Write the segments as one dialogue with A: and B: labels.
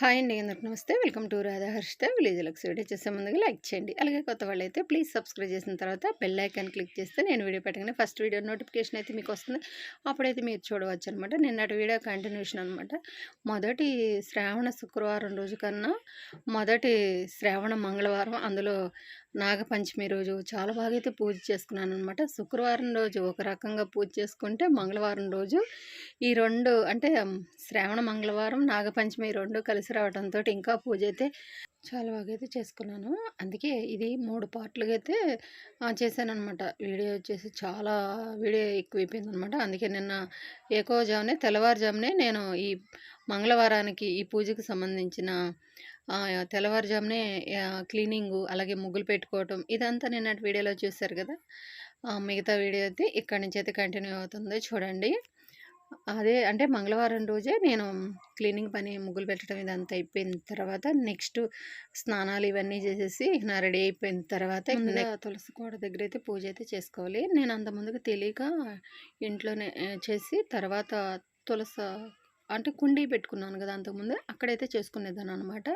A: Hi అండి అందరికి నమస్తే. Welcome to Radha Harshitha village lux video. చేసే ముందుగా లైక్ చేయండి. అలాగే కొత్త వాళ్ళు అయితే ప్లీజ్ సబ్స్క్రైబ్ చేసిన తర్వాత బెల్ ఐకాన్ క్లిక్ చేస్తే నేను వీడియో పెట్టగానే ఫస్ట్ వీడియో నోటిఫికేషన్ అయితే మీకు వస్తుంది. అప్పుడైతే మీరు చూడవచ్చు అనమాట నిన్నటి వీడియో కంటిన్యూషన్ అనమాట మొదటి శ్రావణ శుక్రవారం రోజు కన్నా మొదటి శ్రావణ మంగళవారం అందులో నాగపంచమి రోజు చాలా బాగా అయితే పూజ చేసుకున్నాను అనమాట శుక్రవారం రోజు ఒక రకంగా పూజ చేసుకుంటే మంగళవారం రోజు ఈ రెండు అంటే శ్రావణ మంగళవారం నాగపంచమి రెండు కలిసి రావడంతో ఇంకా పూజ అయితే చాలా బాగా అయితే చేసుకున్నాను. అందుకే ఇది మూడు పార్ట్లుగా అయితే చేశాను అనమాట వీడియో వచ్చేసి చాలా వీడియో ఎక్కువైపోయింది అనమాట అందుకే నిన్న ఏకోజామునే తెల్లవారుజామునే నేను ఈ మంగళవారానికి ఈ పూజకు సంబంధించిన తెల్లవారుజామునే క్లీనింగు అలాగే ముగ్గులు పెట్టుకోవటం ఇదంతా నిన్నటి వీడియోలో చూశారు కదా? మిగతా వీడియో అయితే ఇక్కడి నుంచి అయితే కంటిన్యూ అవుతుంది చూడండి. అదే అంటే మంగళవారం రోజే నేను క్లీనింగ్ పని ముగ్గులు పెట్టడం ఇదంతా అయిపోయిన తర్వాత నెక్స్ట్ స్నానాలు ఇవన్నీ చేసేసి నా రెడీ అయిపోయిన తర్వాత తులసి కోడ దగ్గర అయితే పూజ అయితే చేసుకోవాలి. నేను అంత ముందుకు తెలియక ఇంట్లోనే చేసి తర్వాత తులసి అంటే కుండీ పెట్టుకున్నాను కదా అంతకుముందు. అక్కడైతే చేసుకునేదాన్ని అనమాట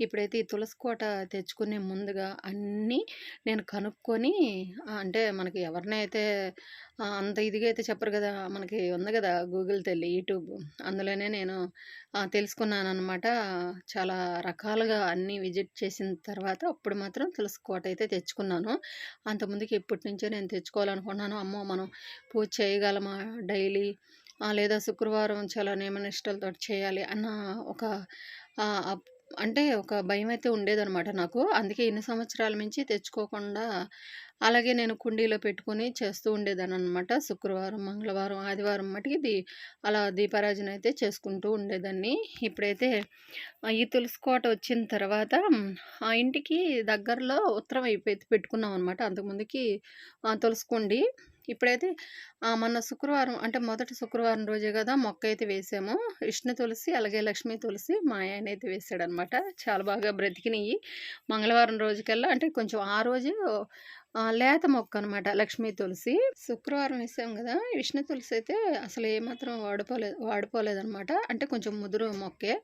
A: ఇప్పుడైతే ఈ తులసి కోట తెచ్చుకునే ముందుగా అన్నీ నేను కనుక్కొని అంటే మనకి ఎవరినైతే అంత ఇదిగా అయితే చెప్పరు కదా మనకి ఉంది కదా గూగుల్ తెల్లి యూట్యూబ్. అందులోనే నేను తెలుసుకున్నాను అనమాట చాలా రకాలుగా అన్నీ విజిట్ చేసిన తర్వాత అప్పుడు మాత్రం తులసి కోట అయితే తెచ్చుకున్నాను. అంతకుముందుకి ఎప్పటి నుంచో నేను తెచ్చుకోవాలనుకున్నాను. అమ్మో మనం పూజ చేయగలమా డైలీ? లేదా శుక్రవారం చాలా నియమనిష్టలతో చేయాలి అన్న ఒక అంటే ఒక భయం అయితే ఉండేదనమాట నాకు. అందుకే ఇన్ని సంవత్సరాల నుంచి తెచ్చుకోకుండా అలాగే నేను కుండీలో పెట్టుకొని చేస్తూ ఉండేదాన్ని అనమాట శుక్రవారం మంగళవారం ఆదివారం మటుకి దీ అలా దీపారాజన అయితే చేసుకుంటూ ఉండేదాన్ని. ఇప్పుడైతే ఈ తులసికోట వచ్చిన తర్వాత ఆ ఇంటికి దగ్గరలో ఉత్తరం అయిపోయి పెట్టుకున్నాం అనమాట అంతకుముందుకి తులసి కుండి. ఇప్పుడైతే మొన్న శుక్రవారం అంటే మొదటి శుక్రవారం రోజే కదా మొక్క అయితే వేసాము. విష్ణు తులసి అలాగే లక్ష్మీ తులసి మా ఆయన అయితే వేసాడనమాట చాలా బాగా బ్రతికినాయి మంగళవారం రోజుకల్లా అంటే కొంచెం ఆ రోజు లేత మొక్క అనమాట లక్ష్మీ తులసి. శుక్రవారం ఇస్తాం కదా విష్ణు తులసి అయితే అసలు ఏమాత్రం వాడిపోలేదు వాడుకోలేదనమాట అంటే కొంచెం ముదురు మొక్కే.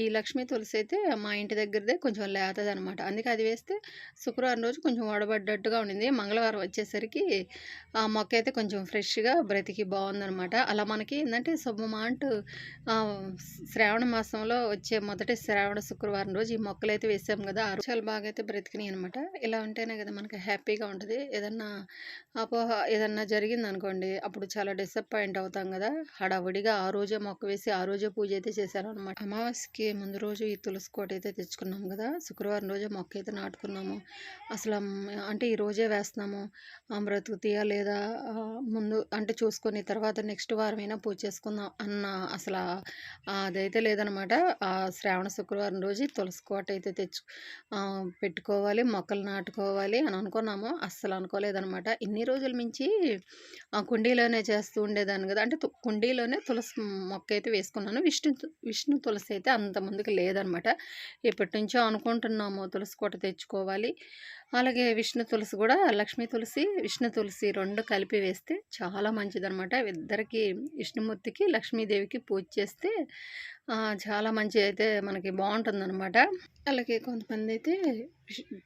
A: ఈ లక్ష్మీ తులసి అయితే మా ఇంటి దగ్గరదే కొంచెం లేతది అనమాట అందుకే అది వేస్తే శుక్రవారం రోజు కొంచెం వాడబడ్డట్టుగా ఉండింది. మంగళవారం వచ్చేసరికి ఆ మొక్క అయితే కొంచెం ఫ్రెష్గా బ్రతికి బాగుందనమాట అలా మనకి ఏంటంటే శుభమాంటు శ్రావణ మాసంలో వచ్చే మొదటి శ్రావణ శుక్రవారం రోజు ఈ మొక్కలు అయితే వేసాం కదా చాలా బాగా అయితే బ్రతికినాయి అనమాట ఇలా ఉంటేనే కదా మనకి హ్యాపీ హ్యాపీగా ఉంటుంది. ఏదన్నా అపోహ ఏదన్నా జరిగింది అనుకోండి అప్పుడు చాలా డిసప్పాయింట్ అవుతాం కదా. హడావుడిగా ఆ రోజే మొక్క వేసి ఆ రోజే పూజ అయితే చేశాను అనమాట అమావాస్యకి ముందు రోజు ఈ తులసి కోట అయితే తెచ్చుకున్నాం కదా. శుక్రవారం రోజే మొక్క అయితే నాటుకున్నాము. అసలు అంటే ఈ రోజే వేస్తున్నాము. బ్రతుకుతీయా లేదా ముందు అంటే చూసుకొని తర్వాత నెక్స్ట్ వారం అయినా పూజ చేసుకుందాం అన్న అసలు అదైతే లేదనమాట ఆ శ్రావణ శుక్రవారం రోజు తులసి కోట అయితే తెచ్చు పెట్టుకోవాలి మొక్కలు నాటుకోవాలి అని అనుకున్నాం. అనుకున్నామో అస్సలు అనుకోలేదనమాట. ఇన్ని రోజుల మించి కుండీలోనే చేస్తూ ఉండేదాన్ని కదా. అంటే కుండీలోనే తులసి మొక్క అయితే వేసుకున్నాను. విష్ణు విష్ణు తులసి అయితే అంత ముందుకు లేదనమాట. ఎప్పటి నుంచో అనుకుంటున్నాము తులసి కోట తెచ్చుకోవాలి. అలాగే విష్ణు తులసి కూడా లక్ష్మీ తులసి విష్ణు తులసి రెండు కలిపి వేస్తే చాలా మంచిదనమాట. ఇద్దరికి విష్ణుమూర్తికి లక్ష్మీదేవికి పూజ చేస్తే చాలా మంచి అయితే మనకి బాగుంటుందన్నమాట. అలాగే కొంతమంది అయితే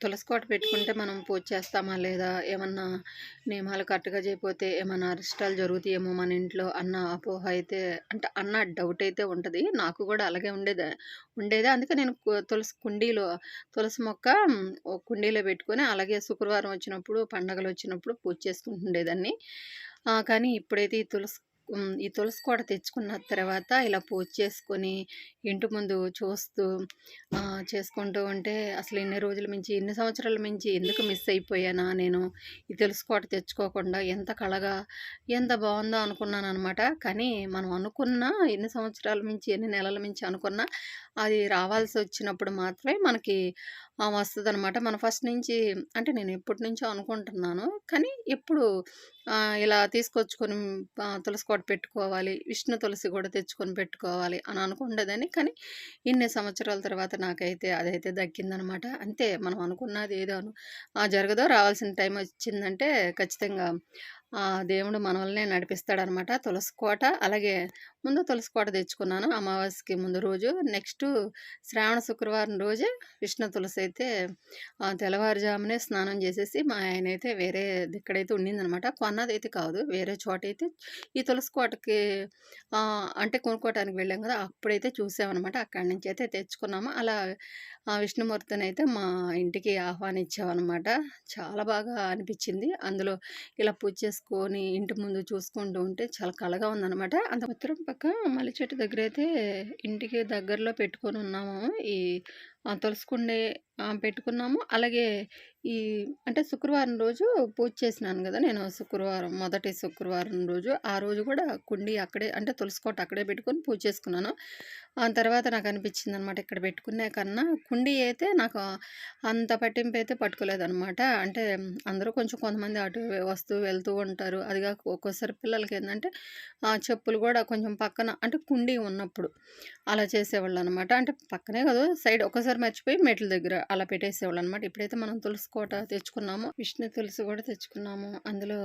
A: తులసి కోట పెట్టుకుంటే మనం పూజ చేస్తామా లేదా ఏమన్నా నియమాలు కరెక్ట్గా చేయకపోతే ఏమన్నా అరిష్టాలు జరుగుతాయేమో మన ఇంట్లో అన్న అపోహ అయితే అంటే అన్న డౌట్ అయితే ఉంటుంది. నాకు కూడా అలాగే ఉండేది ఉండేది. అందుకే నేను తులసి కుండీలో తులసి మొక్క కుండీలో పెట్టుకొని అలాగే శుక్రవారం వచ్చినప్పుడు పండగలు వచ్చినప్పుడు పూజ చేసుకుంటుండేదాన్ని. కానీ ఇప్పుడైతే ఈ తులసి ఈ తులసి కోట తెచ్చుకున్న తర్వాత ఇలా పూజ చేసుకొని ఇంటి ముందు చూస్తూ చేసుకుంటూ ఉంటే అసలు ఇన్ని రోజుల మించి ఎన్ని సంవత్సరాల మించి ఎందుకు మిస్ అయిపోయానా నేను ఈ తులసి కోట తెచ్చుకోకుండా ఎంత కళగా ఎంత బాగుందో అనుకున్నాను అనమాట కానీ మనం అనుకున్న ఎన్ని సంవత్సరాల మించి ఎన్ని నెలల మించి అనుకున్నా అది రావాల్సి వచ్చినప్పుడు మాత్రమే మనకి వస్తుంది అనమాట మన ఫస్ట్ నుంచి అంటే నేను ఎప్పటి నుంచో అనుకుంటున్నాను. కానీ ఎప్పుడు ఇలా తీసుకొచ్చుకొని తులసి కోట పెట్టుకోవాలి విష్ణు తులసి కూడా తెచ్చుకొని పెట్టుకోవాలి అని అనుకుండేదని కానీ ఇన్ని సంవత్సరాల తర్వాత నాకైతే అదైతే దక్కిందనమాట అంతే మనం అనుకున్నది ఏదో జరగదో రావాల్సిన టైం వచ్చిందంటే ఖచ్చితంగా దేవుడు మన నడిపిస్తాడనమాట తులసి కోట. అలాగే ముందు తులసి కోట తెచ్చుకున్నాను. అమావాస్యకి ముందు రోజు. నెక్స్ట్ శ్రావణ శుక్రవారం రోజే విష్ణు తులసి అయితే ఆ, తెల్లవారుజామునే స్నానం చేసేసి మా ఆయన అయితే వేరే ఇక్కడైతే ఉండిందనమాట. అయితే కాదు వేరే చోట అయితే ఈ తులసి కోటకి అంటే కొనుక్కోవటానికి వెళ్ళాం కదా అప్పుడైతే చూసామన్నమాట అక్కడి నుంచి అయితే తెచ్చుకున్నాము. అలా ఆ విష్ణుమూర్తిని అయితే మా ఇంటికి ఆహ్వానించామన్నమాట చాలా బాగా అనిపించింది. అందులో ఇలా పూజ చేసుకొని ఇంటి ముందు చూసుకుంటూ ఉంటే చాలా కళగా ఉందన్నమాట అంత ఉత్తరం పక్క మల్లి చెట్టు దగ్గర అయితే ఇంటికి దగ్గరలో పెట్టుకొని ఉన్నాము. ఈ ఆ, పెట్టుకున్నాము. అలాగే ఈ అంటే శుక్రవారం రోజు పూజ చేసినాను కదా నేను శుక్రవారం మొదటి శుక్రవారం రోజు. ఆ రోజు కూడా కుండి అక్కడే అంటే తులసికోట అక్కడే పెట్టుకొని పూజ చేసుకున్నాను. ఆ తర్వాత నాకు అనిపించింది అనమాట ఇక్కడ పెట్టుకునే కన్నా. కుండి అయితే నాకు అంత పట్టింపు అయితే పట్టుకోలేదనమాట. అంటే అందరూ కొంచెం కొంతమంది అటు వస్తూ వెళ్తూ ఉంటారు. అది కాక ఒక్కోసారి పిల్లలకి ఏంటంటే ఆ చెప్పులు కూడా కొంచెం పక్కన అంటే కుండి ఉన్నప్పుడు అలా చేసేవాళ్ళు అనమాట అంటే పక్కనే కదా సైడ్ ఒకసారి మర్చిపోయి మెట్ల దగ్గర అలా పెట్టేసేవాళ్ళు అనమాట ఇప్పుడైతే మనం తులసి కోట తెచ్చుకున్నాము విష్ణు తులసి కూడా తెచ్చుకున్నాము. అందులో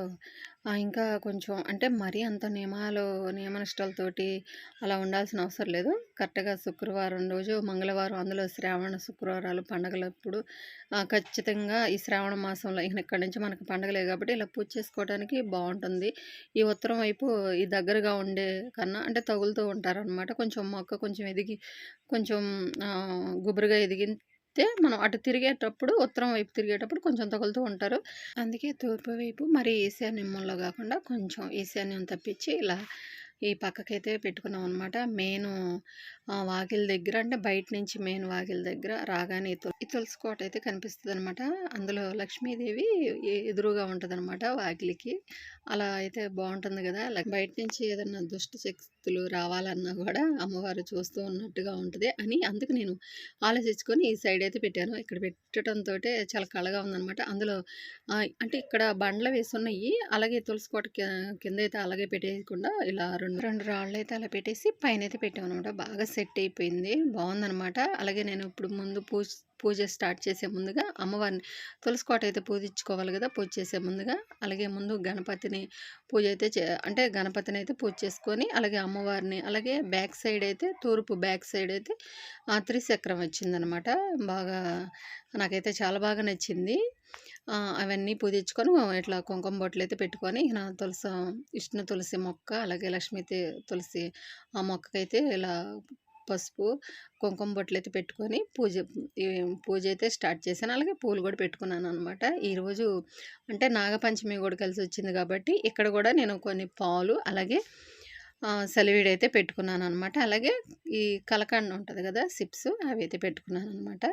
A: ఇంకా కొంచెం అంటే మరీ అంత నియమాలు నియమనిష్టలతోటి అలా ఉండాల్సిన అవసరం లేదు. కరెక్ట్గా శుక్రవారం రోజు మంగళవారం అందులో శ్రావణ శుక్రవారాలు పండగలప్పుడు ఖచ్చితంగా ఈ శ్రావణ మాసంలో ఇక ఇక్కడి నుంచి మనకు పండగలే కాబట్టి ఇలా పూజ చేసుకోవడానికి బాగుంటుంది. ఈ ఉత్తరం వైపు ఈ దగ్గరగా ఉండే కన్నా అంటే తగులుతూ ఉంటారనమాట. కొంచెం మొక్క కొంచెం ఎదిగి కొంచెం గుబురుగా గుబురుగా ఎదిగితే మనం అటు తిరిగేటప్పుడు ఉత్తరం వైపు తిరిగేటప్పుడు కొంచెం తగులుతూ ఉంటారు. అందుకే తూర్పు వైపు మరి ఈశాన్యం మూలలో కాకుండా కొంచెం ఈశాన్యం తప్పించి ఇలా ఈ పక్కకైతే పెట్టుకున్నాం అనమాట మెయిన్ వాకిల దగ్గర అంటే బయట నుంచి మెయిన్ వాకిల దగ్గర రాగానే ఈ ఈ తులసి కోట అయితే కనిపిస్తుంది అనమాట అందులో లక్ష్మీదేవి ఎదురుగా ఉంటుంది అనమాట వాకిలికి అలా అయితే బాగుంటుంది కదా. బయట నుంచి ఏదన్నా దుష్ట శక్తులు రావాలన్నా కూడా అమ్మవారు చూస్తూ ఉన్నట్టుగా ఉంటుంది అని అందుకు నేను ఆలోచించుకొని ఈ సైడ్ అయితే పెట్టాను. ఇక్కడ పెట్టడంతో చాలా కళగా ఉందన్నమాట. అందులో అంటే ఇక్కడ బండ్లు వేసి ఉన్నాయి. అలాగే తులసి కోట కింద అయితే అలాగే పెట్టేయకుండా ఇలా రెండు రెండు రాళ్ళు అయితే అలా పెట్టేసి పైన అయితే పెట్టాం అనమాట బాగా సెట్ అయిపోయింది. బాగుందనమాట అలాగే నేను ఇప్పుడు ముందు పూజ పూజ స్టార్ట్ చేసే ముందుగా అమ్మవారిని తులసి కోట అయితే పూజించుకోవాలి కదా పూజ చేసే ముందుగా. అలాగే ముందు గణపతిని పూజ అయితే చే అంటే గణపతిని అయితే పూజ చేసుకొని అలాగే అమ్మవారిని అలాగే బ్యాక్ సైడ్ అయితే తూర్పు బ్యాక్ సైడ్ అయితే ఆ, త్రిచక్రం వచ్చిందనమాట. బాగా నాకైతే చాలా బాగా నచ్చింది. అవన్నీ పూజించుకొని ఇట్లా కుంకుమ బొట్లు అయితే పెట్టుకొని నా తులసి విష్ణు తులసి మొక్క అలాగే లక్ష్మీ తులసి ఆ మొక్కకైతే ఇలా పసుపు కుంకుమ బొట్లు అయితే పెట్టుకొని పూజ ఈ పూజ అయితే స్టార్ట్ చేశాను. అలాగే పూలు కూడా పెట్టుకున్నాను అనమాట ఈరోజు అంటే నాగపంచమి కూడా కలిసి వచ్చింది కాబట్టి ఇక్కడ కూడా నేను కొన్ని పాలు అలాగే సెలవిడి అయితే పెట్టుకున్నాను అనమాట అలాగే ఈ కలకండ ఉంటుంది కదా సిప్స్ అవి అయితే పెట్టుకున్నాను అనమాట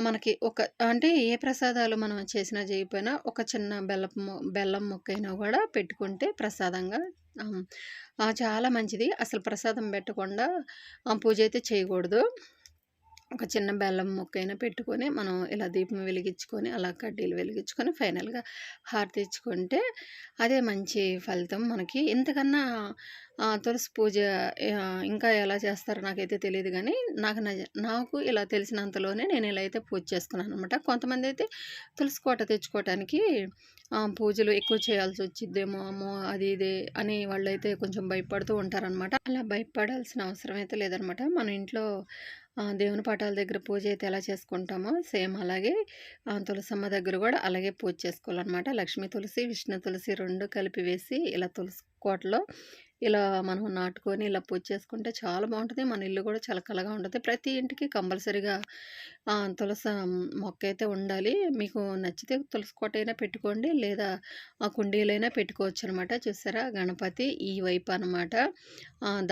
A: మనకి ఒక అంటే ఏ ప్రసాదాలు మనం చేసినా చేయకపోయినా ఒక చిన్న బెల్లం బెల్లం మొక్క అయినా కూడా పెట్టుకుంటే ప్రసాదంగా చాలా మంచిది. అసలు ప్రసాదం పెట్టకుండా పూజ అయితే చేయకూడదు. ఒక చిన్న బెల్లం ముక్క అయినా పెట్టుకొని మనం ఇలా దీపం వెలిగించుకొని అలా కడ్డీలు వెలిగించుకొని ఫైనల్గా హారతి ఇచ్చుకుంటే అదే మంచి ఫలితం మనకి. ఇంతకన్నా తులసి పూజ ఇంకా ఎలా చేస్తారో నాకైతే తెలియదు కానీ నాకు నాకు ఇలా తెలిసినంతలోనే నేను ఇలా అయితే పూజ చేసుకున్నాను అనమాట కొంతమంది అయితే తులసి కోట తెచ్చుకోవటానికి పూజలు ఎక్కువ చేయాల్సి వచ్చిద్దేమో అమ్మో అది ఇది అని వాళ్ళైతే కొంచెం భయపడుతూ ఉంటారనమాట అలా భయపడాల్సిన అవసరం అయితే లేదనమాట మన ఇంట్లో దేవుని పటాల దగ్గర పూజ అయితే ఎలా చేసుకుంటామో సేమ్ అలాగే తులసమ్మ దగ్గర కూడా అలాగే పూజ చేసుకోవాలన్నమాట. లక్ష్మీ తులసి విష్ణు తులసి రెండు కలిపి వేసి ఇలా తులసి కోటలో ఇలా మనం నాటుకొని ఇలా పూజ చేసుకుంటే చాలా బాగుంటుంది. మన ఇల్లు కూడా చాలా కలగా ఉంటుంది. ప్రతి ఇంటికి కంపల్సరీగా తులసి మొక్క అయితే ఉండాలి. మీకు నచ్చితే తులసి కోట అయినా పెట్టుకోండి. లేదా ఆ కుండీలైనా పెట్టుకోవచ్చు అనమాట చూసారా? గణపతి ఈ వైపు అనమాట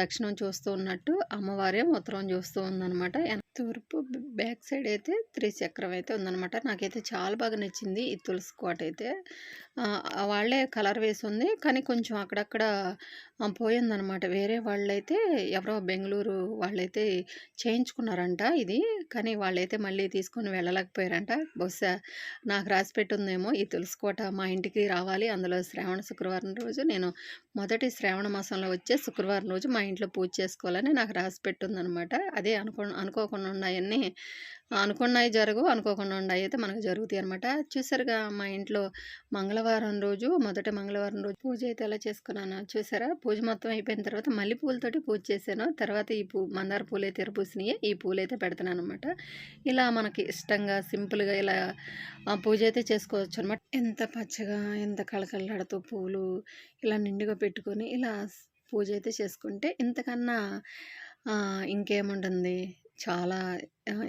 A: దక్షిణం చూస్తూ ఉన్నట్టు అమ్మవారే ఉత్తరం చూస్తూ ఉందన్నమాట. తూర్పు బ్యాక్ సైడ్ అయితే త్రిచక్రం అయితే ఉందనమాట నాకైతే చాలా బాగా నచ్చింది ఈ తులసి కోట అయితే. వాళ్ళే కలర్ వేసి ఉంది కానీ కొంచెం అక్కడక్కడ పోయిందనమాట వేరే వాళ్ళైతే ఎవరో బెంగళూరు వాళ్ళైతే చేయించుకున్నారంట ఇది. కానీ వాళ్ళైతే మళ్ళీ తీసుకొని వెళ్ళలేకపోయారంట. బహుశా నాకు రాసి పెట్టుందేమో ఈ తులసి కోట మా ఇంటికి రావాలి. అందులో శ్రావణ శుక్రవారం రోజు నేను మొదటి శ్రావణ మాసంలో వచ్చే శుక్రవారం రోజు మా ఇంట్లో పూజ చేసుకోవాలని నాకు రాసి పెట్టుందనమాట అదే అనుకో అనుకోకుండా ఉన్నాయన్నీ అనుకున్నాయి జరగవు అనుకోకుండా ఉన్నాయి అయితే మనకు జరుగుతాయి అనమాట చూసారుగా మా ఇంట్లో మంగళవారం రోజు మొదట మంగళవారం రోజు పూజ అయితే ఎలా చేసుకున్నాను చూసారా? పూజ మొత్తం అయిపోయిన తర్వాత మళ్ళీ పూలతోటి పూజ చేశాను. తర్వాత ఈ పూ మందార పూలు అయితే ఎరపూసినాయి ఈ పూలు అయితే పెడుతున్నాను అనమాట ఇలా మనకి ఇష్టంగా సింపుల్గా ఇలా పూజ అయితే చేసుకోవచ్చు అనమాట ఎంత పచ్చగా ఎంత కళకళలాడుతూ పూలు ఇలా నిండుగా పెట్టుకొని ఇలా పూజ అయితే చేసుకుంటే ఇంతకన్నా ఇంకేముంటుంది? చాలా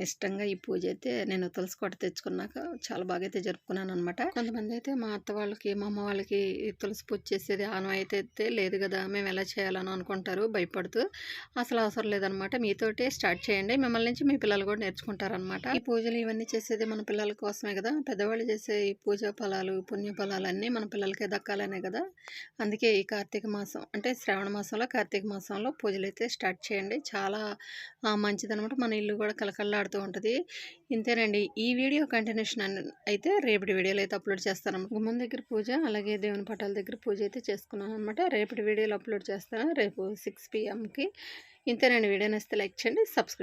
A: ఇష్టంగా ఈ పూజ అయితే నేను తులసి కొట్ట తెచ్చుకున్నాక చాలా బాగా అయితే జరుపుకున్నాను అనమాట కొంతమంది అయితే మా అత్త వాళ్ళకి మా అమ్మ వాళ్ళకి తులసి పూజ చేసేది ఆనం అయితే లేదు కదా మేము ఎలా చేయాలని అనుకుంటారు భయపడుతూ. అసలు అవసరం లేదనమాట మీతోటే స్టార్ట్ చేయండి. మిమ్మల్ని నుంచి మీ పిల్లలు కూడా నేర్చుకుంటారనమాట ఈ పూజలు ఇవన్నీ చేసేది మన పిల్లల కోసమే కదా. పెద్దవాళ్ళు చేసే ఈ పూజా ఫలాలు పుణ్య ఫలాలు అన్నీ మన పిల్లలకే దక్కాలనే కదా. అందుకే ఈ కార్తీక మాసం అంటే శ్రావణ మాసంలో కార్తీక మాసంలో పూజలు అయితే స్టార్ట్ చేయండి. చాలా మంచిదనమాట మన ఇల్లు కూడా కలకల్లాడుతూ ఉంటుంది. ఇంతేనండి. ఈ వీడియో కంటిన్యూషన్ అయితే రేపటి వీడియోలో అయితే అప్లోడ్ చేస్తాను. గుమ్మం దగ్గర పూజ అలాగే దేవుని పటాల దగ్గర పూజ అయితే చేసుకున్నాను అనమాట రేపటి వీడియోలో అప్లోడ్ చేస్తాను. రేపు సిక్స్ పిఎంకి ఇంతేనండి. వీడియో నచ్చితే లైక్ చేయండి సబ్స్క్రైబ్